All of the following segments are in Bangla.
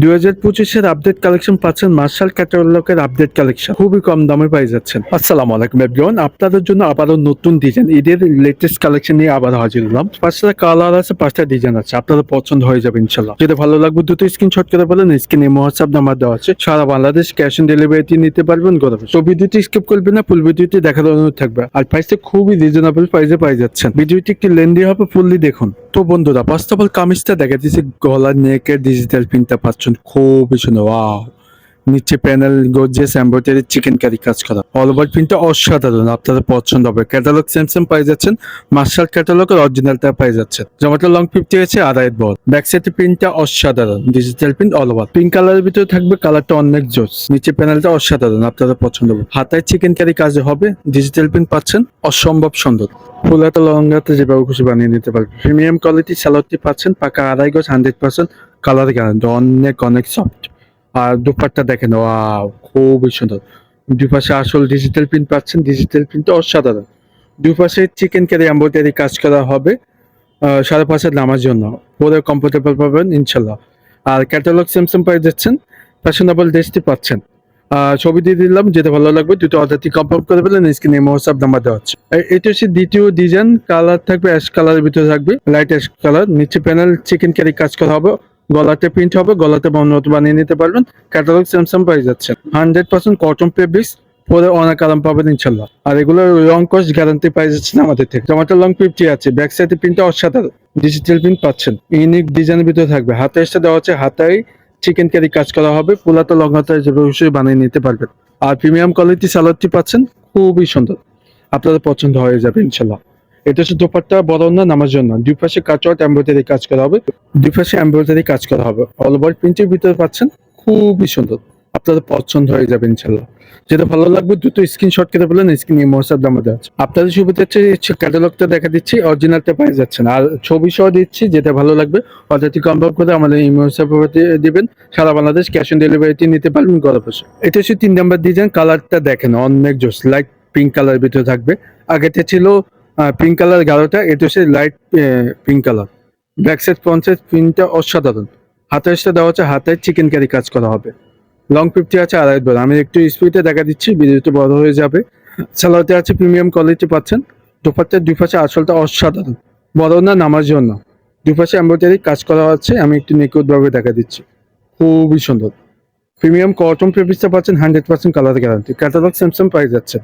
দুই হাজার পঁচিশের আপডেট কালেকশন পাচ্ছেন মার্শাল ক্যাটালগের আপডেট কালেকশন খুবই কম দামে পাই যাচ্ছেন। আসসালামু আলাইকুম এভরিওয়ান আপনাদের জন্য আবারও নতুন ডিজাইন ঈদের লেটেস্ট কালেকশন নিয়ে আবার হাজির হলাম। পাঁচটা কালার আছে, পাঁচটা ডিজাইন আছে। আপনাদের পছন্দ হয়ে যাবে ইনশাল্লাহ যদি ভালো লাগবে দুটো স্ক্রিনশট করে বলেন স্ক্রিনে হোয়াটসঅ্যাপ নাম্বার দেওয়া আছে। সারা বাংলাদেশ ক্যাশ অন ডেলিভারিটি নিতে পারবেন গরমে তো ভিডিওটি স্কিপ করবেন না ফুল ভিডিওটি দেখার অনুরোধ থাকবে। আর প্রাইসটা খুবই রিজনেবল প্রাইসে পাই যাচ্ছেন। ভিডিওটি একটু লেন্দি হবে ফুললি দেখুন। তো বন্ধুরা ফার্স্ট অফ অল কামিজটা দেখা দিচ্ছে গলার নেকের ডিজিটাল প্রিন্টটা পাচ্ছেন খুবই সুন্দর ওয়াও নিচে panel gorgeous embroidery chikankari কাজ করা। অল ওভার প্রিন্টটা অসাধারণ, আপনাদের পছন্দ হবে। ক্যাটালগ সেম পাই যাচ্ছেন মার্শাল ক্যাটালগ আর অরিজিনালটা পাই যাচ্ছেন। যেমনটা লং ফিফটি আছে আড়াই বল। ব্যাক সাইডের প্রিন্টটা অসাধারণ digital print all over pink কালারের ভিতরে থাকবে কালারটা অনেক জোস নিচে প্যানেলটা অসাধারণ, আপনাদের পছন্দ হবে। হাতায় চিকেন কারি কাজ হবে ডিজিটাল প্রিন্ট পাচ্ছেন, অসম্ভব সুন্দর। ফুল হাতা, লং যেভাবে খুশি বানিয়ে নিতে পারবে প্রিমিয়াম কোয়ালিটি স্যালাডটি পাচ্ছেন, পাকা আড়াই গজ হান্ড্রেড পার্সেন্ট কালার গ্যারান্টি অনেক অনেক সফট আর দুপাট্টা দেখেন, ওয়াও, খুবই সুন্দর। দুপাশে আসল ডিজিটাল প্রিন্ট পাচ্ছেন ডিজিটাল প্রিন্ট অসাধারণ। দুপাশে চিকেন কারি এম্ব্রয়ডারি কাজ করা হবে সাড়ে পাঁচের নামার জন্য। পরে কমফোর্টেবল পাবেন, ইনশাল্লাহ। আর ক্যাটালগ স্যামসাং পেয়ে যাচ্ছেন ফ্যাশনেবল ড্রেসটি পাচ্ছেন। ছবি দিয়ে দিলাম, যেটা ভালো লাগবে, দুটো অর্ডারটি কনফার্ম করে ফেলেন স্ক্রিনে হোয়াটসঅ্যাপ নাম্বার দেওয়া হচ্ছে এটা হচ্ছে দ্বিতীয় ডিজাইন কালার থাকবে অ্যাশ কালারের ভিতরে থাকবে লাইট অ্যাশ কালার নিচে প্যানেল চিকেন কারি কাজ করা হবে গলাতে প্রিন্ট হবে, গলাতে মত বানিয়ে নিতে পারবেন। ক্যাটালগ স্যামসাং পেয়ে যাচ্ছে। হান্ড্রেড পার্সেন্ট কটন ফেব্রিক্স পরে অনেক আরাম পাবেন ইনশাল্লাহ। আর এগুলো রং কস্ট গ্যারান্টি পাই যাচ্ছেন আমাদের থেকে। টমাটো লং ফিফটি আছে ব্যাক সাইডে প্রিন্টটা অসাধারণ। ডিজিটাল প্রিন্ট পাচ্ছেন। ইউনিক ডিজাইনের ভিতরে থাকবে। হাতে এসে দেওয়া আছে, হাতায় চিকেন কারি কাজ করা হবে। লং হাতায় যে অবশ্যই বানিয়ে নিতে পারবেন। আর প্রিমিয়াম কোয়ালিটি সালোয়ারটি পাচ্ছেন, খুবই সুন্দর। আপনাদের পছন্দ হয়ে যাবে ইনশাল্লাহ। এটা হচ্ছে দোপাট্টা বড় না নামার জন্য। দুই পাশে কাচওয়ার্ট এমব্রয়ডারি কাজ করা হবে। দুই পাশে এমব্রয়ডারি কাজ করা হবে। অল ওভার প্রিন্টের ভিতরে পাচ্ছেন, খুবই সুন্দর। আপনাদের পছন্দ হয়ে যাবে ইনশাল্লাহ যেটা ভালো লাগবে দুটো স্ক্রিনশট করে বলেন স্ক্রিন মোসাব দামে দেওয়া আছে। আপনাদের সুবিধা হচ্ছে ক্যাটালগটা দেখা দিচ্ছি অরিজিনালটা পেয়ে যাচ্ছেন। আর ছবি সহ দিচ্ছি, যেটা ভালো লাগবে অর্ডারটি কনফার্ম করে আমাদের এই ইমো দিবেন। সারা বাংলাদেশ ক্যাশ অন ডেলিভারিটি নিতে পারবেন ঘরে বসে। এটা হচ্ছে তিন নাম্বার ডিজাইন কালারটা দেখেন, অনেক জোস লাইট পিঙ্ক কালার ভিতরে থাকবে। আগেতে ছিল পিঙ্ক কালার গাঢ়টা এটা হচ্ছে light pink colour back side front side প্রিন্টটা অসাধারণ। হাতের সাথে দেওয়া হচ্ছে হাতে চিকেন কারি কাজ করা হবে। লং ফিফটি আছে, আড়াই বড় আমি একটু স্পিডে দেখা দিচ্ছি ভিডিওতে বড় হয়ে যাবে। সালোয়ারতে আছে প্রিমিয়াম কোয়ালিটি পাচ্ছেন। দুপাট্টার দুই পাশে আসলটা অসাধারণ। বড় না নামার জন্য দুই পাশে এমব্রয়ডারি কাজ করা আছে, আমি একটু নিখুঁতভাবে দেখা দিচ্ছি। খুবই সুন্দর। প্রিমিয়াম কটন ফেব্রিক্সটা পাচ্ছেন hundred percent colour guarantee catalogue Samsung পাই যাচ্ছে।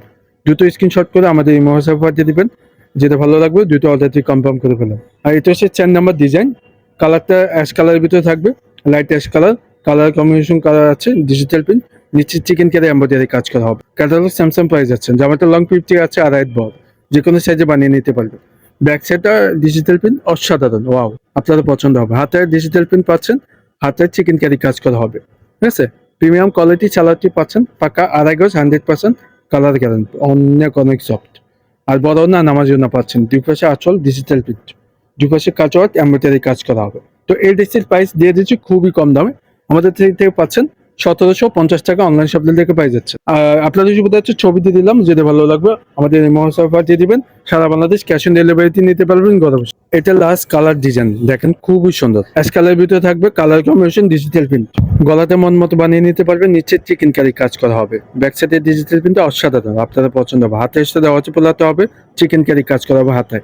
দুটো স্ক্রিনশট করে আমাদের এই মহাসাব পাঠিয়ে দিবেন। যেটা ভালো লাগবে, দুটো অর্ডারটি কনফার্ম করে ফেলাম আর এটা হচ্ছে চার নাম্বার ডিজাইন কালারটা অ্যাশ কালারের ভিতরে থাকবে light ash colour colour combination colour আছে ডিজিটাল প্রিন্ট নিচে চিকেন কেটে এম্ব্রয়ডারি কাজ করা হবে। ক্যাটালগ স্যামসাং প্রাইস যাচ্ছেন জামাটা লং ফিফটি আছে রাইট বল যে কোনো সাইজে বানিয়ে নিতে পারবে। ব্যাক সাইডটা ডিজিটাল প্রিন্ট অসাধারণ। ওয়াও আপনাদের পছন্দ হবে। হাতের ডিজিটাল প্রিন্ট পাচ্ছেন হাতের চিকেন ক্যারি কাজ করা হবে। ঠিক আছে? প্রিমিয়াম কোয়ালিটি চালারটি পাচ্ছেন, পাকা আড়াই গজ হান্ড্রেড পার্সেন্ট কালার গ্যারান্টি অনেক অনেক সফট আর বড় না নামার জন্য পাচ্ছেন। দুই পাশে আচল ডিজিটাল প্রিন্ট দুই পাশে কাজওয়ার্ক এমব্রয়ডারি কাজ করা হবে। তো এই ড্রেসের প্রাইস দিয়ে দিচ্ছি খুবই কম দামে। আমাদের থেকে পাচ্ছেন সতেরোশো পঞ্চাশ টাকা অনলাইন শপিং থেকে পাই যাচ্ছে। আপনাদের সুবিধা হচ্ছে ছবি দিয়ে দিলাম, যেটা ভালো লাগবে, আমাদের মহোৎসব পাঠিয়ে দিবেন, সারা বাংলাদেশ ক্যাশ অন ডেলিভারিতে নিতে পারবেন গত বছর। এটা লাস্ট কালার ডিজাইন দেখেন খুবই সুন্দর। অ্যাশ কালার ভিতরে থাকবে কালার কম্বিনেশন ডিজিটাল প্রিন্ট গলাতে মন মতো বানিয়ে নিতে পারবেন, নিচে চিকেন কারি কাজ করা হবে। ব্যাক সাইডে ডিজিটাল প্রিন্ট অসাধারণ আপনাদের পছন্দ হবে। হাতে এসে দেওয়া পোলাতে হবে চিকেন কারি কাজ করা হবে হাতে।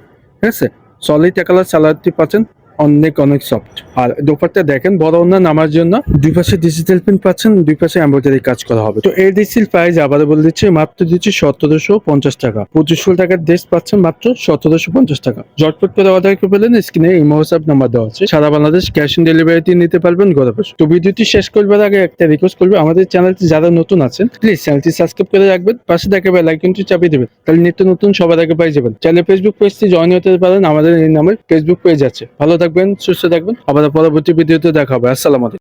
ঠিক আছে? সলিড কালার সালাডটি পাচ্ছেন অনেক অনেক সফট আর দোপারটা দেখেন, বড় অন্য নামার জন্য। দুই পাশে ডিজিটাল প্রিন্ট পাচ্ছেন, দুই পাশে এমব্রয়ডারি কাজ করা হবে। তো এই ডিসিল প্রাইস আবার বলে দিচ্ছি মাত্র দিচ্ছি সতেরোশো পঞ্চাশ টাকা। পঁচিশশো টাকার ড্রেস পাচ্ছেন মাত্র সতেরোশো পঞ্চাশ টাকা। জটপট করে অর্ডার করে পেলেন স্ক্রিনে এই হোয়াটসঅ্যাপ নাম্বার দেওয়া আছে। সারা বাংলাদেশ ক্যাশ অন ডেলিভারিতে নিতে পারবেন ঘরে বসে। তো ভিডিওটি শেষ করবার আগে একটা রিকোয়েস্ট করবে, আমাদের চ্যানেলটি যারা নতুন আছেন প্লিজ চ্যানেলটি সাবস্ক্রাইব করে রাখবেন। পাশে দেখে বেল আইকনটি চাপিয়ে দেবেন। তাহলে নিত্য নতুন সবার আগে পাই যাবেন। চাইলে ফেসবুক পেজটি জয়েন হতে পারেন, আমাদের এই নামের ফেসবুক পেজ আছে। ভালো থাকবেন। সুস্থ থাকবেন। আমাদের পরবর্তী ভিডিওতে দেখা হবে। আসসালাম